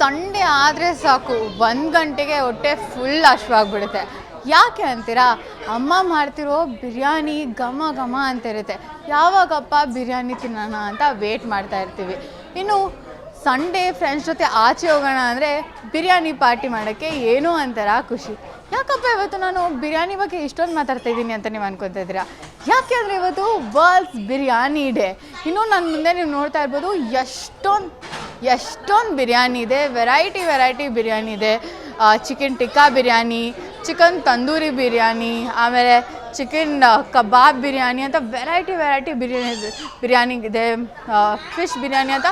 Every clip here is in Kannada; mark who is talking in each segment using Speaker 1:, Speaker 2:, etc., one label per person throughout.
Speaker 1: ಸಂಡೇ ಆದರೆ ಸಾಕು, ಒಂದು ಗಂಟೆಗೆ ಹೊಟ್ಟೆ ಫುಲ್ ಹಶ್ವಾಗ್ಬಿಡುತ್ತೆ ಯಾಕೆ ಅಂತೀರಾ? ಅಮ್ಮ ಮಾಡ್ತಿರೋ ಬಿರಿಯಾನಿ ಘಮ ಘಮ ಅಂತ ಇರುತ್ತೆ. ಯಾವಾಗಪ್ಪ ಬಿರಿಯಾನಿ ತಿನ್ನೋಣ ಅಂತ ವೇಟ್ ಮಾಡ್ತಾ ಇರ್ತೀವಿ. ಇನ್ನು ಸಂಡೇ ಫ್ರೆಂಡ್ಸ್ ಜೊತೆ ಆಚೆ ಹೋಗೋಣ ಅಂದರೆ ಬಿರಿಯಾನಿ ಪಾರ್ಟಿ ಮಾಡೋಕ್ಕೆ ಏನೋ ಒಂಥರ ಖುಷಿ. ಯಾಕಪ್ಪ ಇವತ್ತು ನಾನು ಬಿರಿಯಾನಿ ಬಗ್ಗೆ ಇಷ್ಟೊಂದು ಮಾತಾಡ್ತಾ ಇದ್ದೀನಿ ಅಂತ ನೀವು ಅನ್ಕೊತಾ ಇದ್ದೀರಾ? ಯಾಕೆ ಅಂದರೆ ಇವತ್ತು ವರ್ಲ್ಡ್ಸ್ ಬಿರಿಯಾನಿ ಡೇ ಇನ್ನು ನನ್ನ ಮುಂದೆ ನೀವು ನೋಡ್ತಾ ಇರ್ಬೋದು ಎಷ್ಟೊಂದು ಎಷ್ಟೊಂದು ಬಿರಿಯಾನಿ ಇದೆ ವೆರೈಟಿ ವೆರೈಟಿ ಬಿರಿಯಾನಿ ಇದೆ. ಚಿಕನ್ ಟಿಕ್ಕಾ ಬಿರಿಯಾನಿ ಚಿಕನ್ ತಂದೂರಿ ಬಿರಿಯಾನಿ, ಆಮೇಲೆ ಚಿಕನ್ ಕಬಾಬ್ ಬಿರಿಯಾನಿ ಅಂತ ವೆರೈಟಿ ವೆರೈಟಿ ಬಿರಿಯಾನಿ ಬಿರಿಯಾನಿ ಇದೆ ಫಿಶ್ ಬಿರಿಯಾನಿ ಅಂತ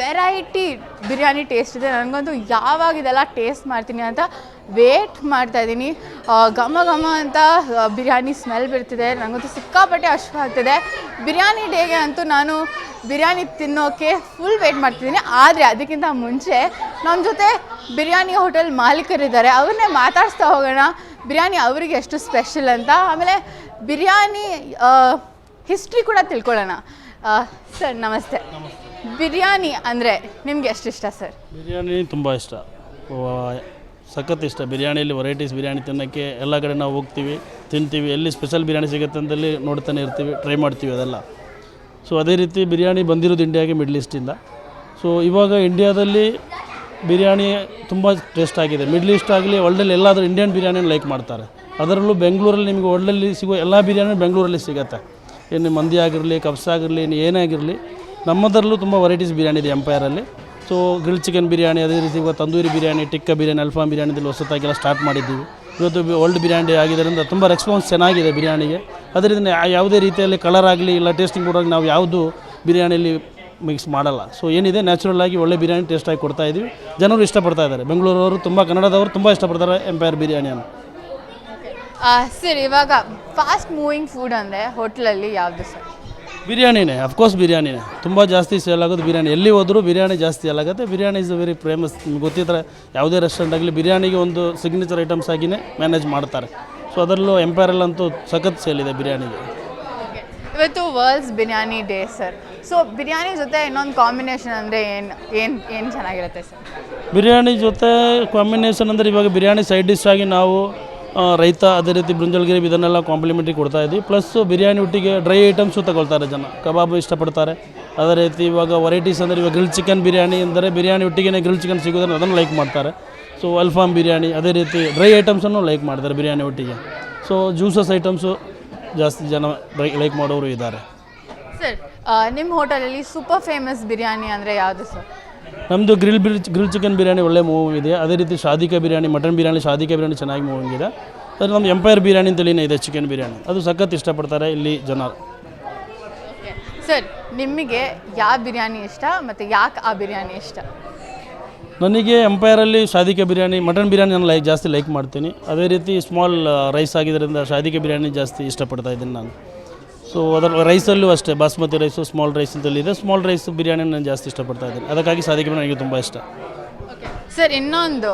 Speaker 1: ವೆರೈಟಿ ಬಿರಿಯಾನಿ ಟೇಸ್ಟ್ ಇದೆ. ನನಗಂತೂ ಯಾವಾಗ ಇದೆಲ್ಲ ಟೇಸ್ಟ್ ಮಾಡ್ತೀನಿ ಅಂತ ವೇಟ್ ಮಾಡ್ತಾ ಇದ್ದೀನಿ. ಘಮ ಘಮ ಅಂತ ಬಿರಿಯಾನಿ ಸ್ಮೆಲ್ ಬಿಡ್ತಿದೆ. ನನಗಂತೂ ಸಿಕ್ಕಾಪಟ್ಟೆ ಆಗ್ತಿದೆ. ಬಿರಿಯಾನಿ ಡೇಗೆ ಅಂತೂ ನಾನು ಬಿರಿಯಾನಿ ತಿನ್ನೋಕ್ಕೆ ಫುಲ್ ವೇಟ್ ಮಾಡ್ತಿದ್ದೀನಿ. ಆದರೆ ಅದಕ್ಕಿಂತ ಮುಂಚೆ ನಮ್ಮ ಜೊತೆ ಬಿರಿಯಾನಿ ಹೋಟೆಲ್ ಮಾಲೀಕರಿದ್ದಾರೆ. ಅವ್ರನ್ನೇ ಮಾತಾಡಿಸ್ತಾ ಹೋಗೋಣ. ಬಿರಿಯಾನಿ ಅವರಿಗೆ ಎಷ್ಟು ಸ್ಪೆಷಲ್ ಅಂತ. ಆಮೇಲೆ ಬಿರಿಯಾನಿ ಹಿಸ್ಟ್ರಿ ಕೂಡ ತಿಳ್ಕೊಳ್ಳೋಣ. ಸರ್ ನಮಸ್ತೆ. ಬಿರಿಯಾನಿ ಅಂದರೆ ನಿಮಗೆ ಎಷ್ಟು ಇಷ್ಟ ಸರ್?
Speaker 2: ಬಿರಿಯಾನಿ ತುಂಬ ಇಷ್ಟ. ಸಖತ್ ಇಷ್ಟ ಬಿರಿಯಾನಿಯಲ್ಲಿ ವೆರೈಟೀಸ್ ಬಿರಿಯಾನಿ ತಿನ್ನೋಕ್ಕೆ ಎಲ್ಲ ಕಡೆ ನಾವು ಹೋಗ್ತೀವಿ, ತಿಂತೀವಿ. ಎಲ್ಲಿ ಸ್ಪೆಷಲ್ ಬಿರಿಯಾನಿ ಸಿಗುತ್ತೆ ಅಂತಲ್ಲಿ ನೋಡ್ತಾನೆ ಇರ್ತೀವಿ ಟ್ರೈ ಮಾಡ್ತೀವಿ ಅದೆಲ್ಲ. ಸೊ ಅದೇ ರೀತಿ ಬಿರಿಯಾನಿ ಬಂದಿರೋದು ಇಂಡಿಯಾಗೆ ಮಿಡ್ಲ್ ಈಸ್ಟಿಂದ ಸೊ ಇವಾಗ ಇಂಡಿಯಾದಲ್ಲಿ ಬಿರಿಯಾನಿ ತುಂಬ ಟೇಸ್ಟ್ ಆಗಿದೆ. ಮಿಡ್ಲ್ ಈಸ್ಟ್ ಆಗಲಿ ವರ್ಲ್ಡಲ್ಲಿ ಎಲ್ಲಾದರೂ ಇಂಡಿಯನ್ ಬಿರಿಯಾನಿನ ಲೈಕ್ ಮಾಡ್ತಾರೆ. ಅದರಲ್ಲೂ ಬೆಂಗಳೂರಲ್ಲಿ ನಿಮಗೆ ವರ್ಲ್ಡಲ್ಲಿ ಸಿಗೋ ಎಲ್ಲ ಬಿರಿಯಾನಿ ಬೆಂಗಳೂರಲ್ಲಿ ಸಿಗುತ್ತೆ. ಏನು ಮಂದಿ ಆಗಿರಲಿ, ಕಬ್ಸ್ ಆಗಿರಲಿ ಏನೇ ಆಗಿರಲಿ, ನಮ್ಮದರಲ್ಲೂ ತುಂಬ ವೆರೈಟೀಸ್ ಬಿರಿಯಾನಿ ಇದೆ ಎಂಪೈರಲ್ಲಿ ಸೊ ಗ್ರಿಲ್ ಚಿಕನ್ ಬಿರಿಯಾನಿ, ಅದೇ ರೀತಿ ಇವಾಗ ತಂದೂರಿ ಬಿರಿಯಾನಿ, ಟಿಕ್ಕ ಬಿರಿಯಾನಿ ಅಲ್ಫಾಮ್ ಬಿರಿಯಾನಿದಲ್ಲಿ ಹೊಸತಾಗೆಲ್ಲ ಸ್ಟಾರ್ಟ್ ಮಾಡಿದ್ದೀವಿ. ಇವತ್ತು ಓಲ್ಡ್ ಬಿರಿಯಾನಿ ಆಗಿದ್ದರಿಂದ ತುಂಬ ರೆಸ್ಪಾನ್ಸ್ ಚೆನ್ನಾಗಿದೆ ಬಿರಿಯಾನಿಗೆ. ಅದರಿಂದ ಯಾವುದೇ ರೀತಿಯಲ್ಲಿ ಕಲರ್ ಆಗಲಿ ಇಲ್ಲ ಟೇಸ್ಟಿಂಗ್ ಕೊಡೋಕೆ ನಾವು ಯಾವುದು ಬಿರಿಯಾನಿಯಲ್ಲಿ ಮಿಕ್ಸ್ ಮಾಡಲ್ಲ. ಸೊ ಏನಿದೆ ನ್ಯಾಚುರಲ್ ಆಗಿ ಒಳ್ಳೆ ಬಿರಿಯಾನಿ ಟೇಸ್ಟಾಗಿ ಕೊಡ್ತಾ ಇದ್ದೀವಿ. ಜನರು ಇಷ್ಟಪಡ್ತಾ ಇದ್ದಾರೆ. ಬೆಂಗಳೂರವರು ತುಂಬ, ಕನ್ನಡದವರು ತುಂಬ ಇಷ್ಟಪಡ್ತಾರೆ ಎಂಪೈರ್ ಬಿರಿಯಾನಿಯನ್ನು
Speaker 1: ಸರ್, ಇವಾಗ ಫಾಸ್ಟ್ ಮೂವಿಂಗ್ ಫುಡ್ ಅಂದರೆ ಹೋಟ್ಲಲ್ಲಿ ಯಾವುದು ಸರ್?
Speaker 2: ಬಿರಿಯಾನಿನೇ ಅಫ್ಕೋರ್ಸ್ ಬಿರಿಯಾನಿನೇ. ತುಂಬ ಜಾಸ್ತಿ ಸೇಲ್ ಆಗೋದು ಬಿರಿಯಾನಿ. ಎಲ್ಲಿ ಹೋದರೂ ಬಿರಿಯಾನಿ ಜಾಸ್ತಿ ಸೇಲ್ ಆಗುತ್ತೆ. ಬಿರಿಯಾನಿ ಇಸ್ ವೆರಿ ಫೇಮಸ್ ನಿಮ್ಗೆ ಗೊತ್ತಿದ್ರೆ ಯಾವುದೇ ರೆಸ್ಟೋರೆಂಟ್ ಆಗಲಿ ಬಿರಿಯಾನಿಗೆ ಒಂದು ಸಿಗ್ನೇಚರ್ ಐಟಮ್ಸ್ ಆಗಿನೇ ಮ್ಯಾನೇಜ್ ಮಾಡ್ತಾರೆ. ಸೊ ಅದರಲ್ಲೂ ಎಂಪೈರಲ್ಲಂತೂ ಸಖತ್ ಸೇಲ್ ಇದೆ ಬಿರಿಯಾನಿಗೆ.
Speaker 1: ಇವತ್ತು world's biryani day sir so biryani ಜೊತೆ ಇನ್ನೊಂದು ಕಾಂಬಿನೇಷನ್ ಅಂದರೆ ಏನು ಏನು ಏನು ಚೆನ್ನಾಗಿರುತ್ತೆ ಸರ್
Speaker 2: ಬಿರಿಯಾನಿ ಜೊತೆ ಕಾಂಬಿನೇಷನ್ ಅಂದರೆ ಇವಾಗ ಬಿರಿಯಾನಿ ಸೈಡ್ ಡಿಶ್ ಆಗಿ ನಾವು ರೈತ ಅದೇ ರೀತಿ ಬ್ರಿಂಜಲ್ ಗ್ರೇವ್ ಇದನ್ನೆಲ್ಲ ಕಾಂಪ್ಲಿಮೆಂಟ್ರಿ ಕೊಡ್ತಾ ಇದ್ದೀವಿ ಪ್ಲಸ್ ಬಿರಿಯಾನಿ ಒಟ್ಟಿಗೆ ಡ್ರೈ ಐಟಮ್ಸು ತಗೊಳ್ತಾರೆ ಜನ. ಕಬಾಬ್ ಇಷ್ಟಪಡ್ತಾರೆ. ಅದೇ ರೀತಿ ಇವಾಗ ವೆರೈಟೀಸ್ ಅಂದರೆ ಇವಾಗ ಗ್ರಿಲ್ ಚಿಕನ್ ಬಿರಿಯಾನಿ ಅಂದರೆ ಬಿರಿಯಾನಿ ಒಟ್ಟಿಗೆ ಗ್ರಿಲ್ ಚಿಕನ್ ಸಿಗೋದನ್ನು ಅದನ್ನು ಲೈಕ್ ಮಾಡ್ತಾರೆ. ಸೊ ಅಲ್ಫಾಮ್ ಬಿರಿಯಾನಿ, ಅದೇ ರೀತಿ ಡ್ರೈ ಐಟಮ್ಸನ್ನು ಲೈಕ್ ಮಾಡ್ತಾರೆ ಬಿರಿಯಾನಿ ಒಟ್ಟಿಗೆ. ಸೊ ಜ್ಯೂಸಸ್ ಐಟಮ್ಸು ಜಾಸ್ತಿ ಜನ ಲೈಕ್ ಮಾಡೋರು ಇದ್ದಾರೆ.
Speaker 1: ಸರ್ ನಿಮ್ಮ ಹೋಟೆಲಲ್ಲಿ ಸೂಪರ್ ಫೇಮಸ್ ಬಿರಿಯಾನಿ ಅಂದರೆ ಯಾವುದು ಸರ್
Speaker 2: ನಮ್ಮದು ಗ್ರಿಲ್ ಬಿರ್ ಗ್ರಿಲ್ ಚಿಕನ್ ಬಿರಿಯಾನಿ ಒಳ್ಳೆ ಮೂವ್ ಇದೆ. ಅದೇ ರೀತಿ ಶಾದಿಕಾ ಬಿರಿಯಾನಿ ಮಟನ್ ಬಿರಿಯಾನಿ ಶಾದಿಕಾ ಬಿರಿಯಾನಿ ಚೆನ್ನಾಗಿ ಮೂವಿಂಗ್ ಇದೆ ಅದು ನಮ್ಮ ಎಂಪೈರ್ ಬಿರಿಯಾನಿ ಅಂತೇಳಿನೇ ಇದೆ ಚಿಕನ್ ಬಿರಿಯಾನಿ ಅದು ಸಖತ್ ಇಷ್ಟಪಡ್ತಾರೆ ಇಲ್ಲಿ ಜನ.
Speaker 1: ಸರ್ ನಿಮಗೆ ಯಾವ ಬಿರಿಯಾನಿ ಇಷ್ಟ ಮತ್ತು ಯಾಕೆ ಆ ಬಿರಿಯಾನಿ ಇಷ್ಟ?
Speaker 2: ನನಗೆ ಎಂಪೈರಲ್ಲಿ ಶಾದಿಕ ಬಿರಿಯಾನಿ ಮಟನ್ ಬಿರಿಯಾನಿ ನಾನು ಲೈಕ್ ಜಾಸ್ತಿ ಲೈಕ್ ಮಾಡ್ತೀನಿ. ಅದೇ ರೀತಿ ಸ್ಮಾಲ್ ರೈಸ್ ಆಗಿದ್ದರಿಂದ ಶಾದಿಕ ಬಿರಿಯಾನಿ ಜಾಸ್ತಿ ಇಷ್ಟಪಡ್ತಾ ಇದ್ದೀನಿ ನಾನು. ಸೊ ಅದರ ರೈಸಲ್ಲೂ ಅಷ್ಟೇ ಬಾಸ್ಮತಿ ರೈಸು ಸ್ಮಾಲ್ ರೈಸ್ ಅಂತೇಳಿ ಇದೆ. ಸ್ಮಾಲ್ ರೈಸ್ ಬಿರಿಯಾನಿ ನಾನು ಜಾಸ್ತಿ ಇಷ್ಟಪಡ್ತಾ ಇದ್ದೀನಿ. ಅದಕ್ಕಾಗಿ ಸಾಧಿಕೆ ನನಗೆ ತುಂಬ ಇಷ್ಟ.
Speaker 1: ಸರ್ ಇನ್ನೊಂದು.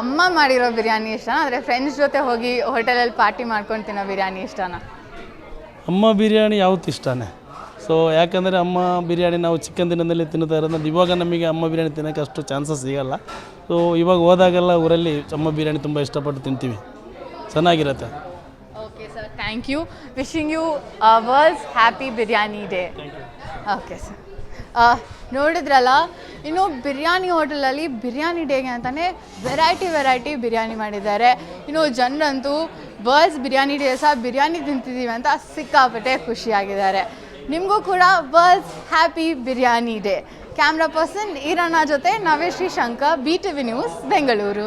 Speaker 1: ಅಮ್ಮ ಮಾಡಿರೋ ಬಿರಿಯಾನಿ ಇಷ್ಟನಾ? ಅಂದರೆ ಫ್ರೆಂಡ್ಸ್ ಜೊತೆ ಹೋಗಿ ಹೋಟೆಲಲ್ಲಿ ಪಾರ್ಟಿ ಮಾಡ್ಕೊಂಡು ತಿನ್ನೋ ಬಿರಿಯಾನಿ ಇಷ್ಟನಾ?
Speaker 2: ಅಮ್ಮ ಬಿರಿಯಾನಿ ಯಾವತ್ತು ಇಷ್ಟನೇ? ಸೊ ಯಾಕಂದರೆ ಅಮ್ಮ ಬಿರಿಯಾನಿ ನಾವು ಚಿಕ್ಕನ್ ದಿನದಲ್ಲಿ ತಿನ್ನುತ್ತಾ ಇರೋದ್ರಿಂದ ಇವಾಗ ನಮಗೆ ಅಮ್ಮ ಬಿರಿಯಾನಿ ತಿನ್ನೋಕೆ ಅಷ್ಟು ಚಾನ್ಸಸ್ ಸಿಗಲ್ಲ. ಸೊ ಇವಾಗ ಹೋದಾಗೆಲ್ಲ ಊರಲ್ಲಿ ಅಮ್ಮ ಬಿರಿಯಾನಿ ತುಂಬ ಇಷ್ಟಪಟ್ಟು ತಿಂತೀವಿ. ಚೆನ್ನಾಗಿರುತ್ತೆ.
Speaker 1: Okay you. Thank you wishing you world's happy biryani day okay sir ನೋಡಿದ್ರಲ್ಲ ಇನ್ನು ಬಿರಿಯಾನಿ ಹೋಟೆಲಲ್ಲಿ ಬಿರಿಯಾನಿ ಡೇಗೆ ಅಂತಲೇ ವೆರೈಟಿ ವೆರೈಟಿ ಬಿರಿಯಾನಿ ಮಾಡಿದ್ದಾರೆ. ಇನ್ನು ಜನರಂತೂ ವರ್ಲ್ಡ್ಸ್ ಬಿರಿಯಾನಿ ಡೇ ಸಹ ಬಿರಿಯಾನಿ ತಿಂತಿದ್ದೀವಿ ಅಂತ ಸಿಕ್ಕಾಪಟ್ಟೆ ಖುಷಿಯಾಗಿದ್ದಾರೆ. ನಿಮಗೂ ಕೂಡ world's happy biryani day camera person Eranna ಜೊತೆ Navesh Shrishankar B T V news Bengaluru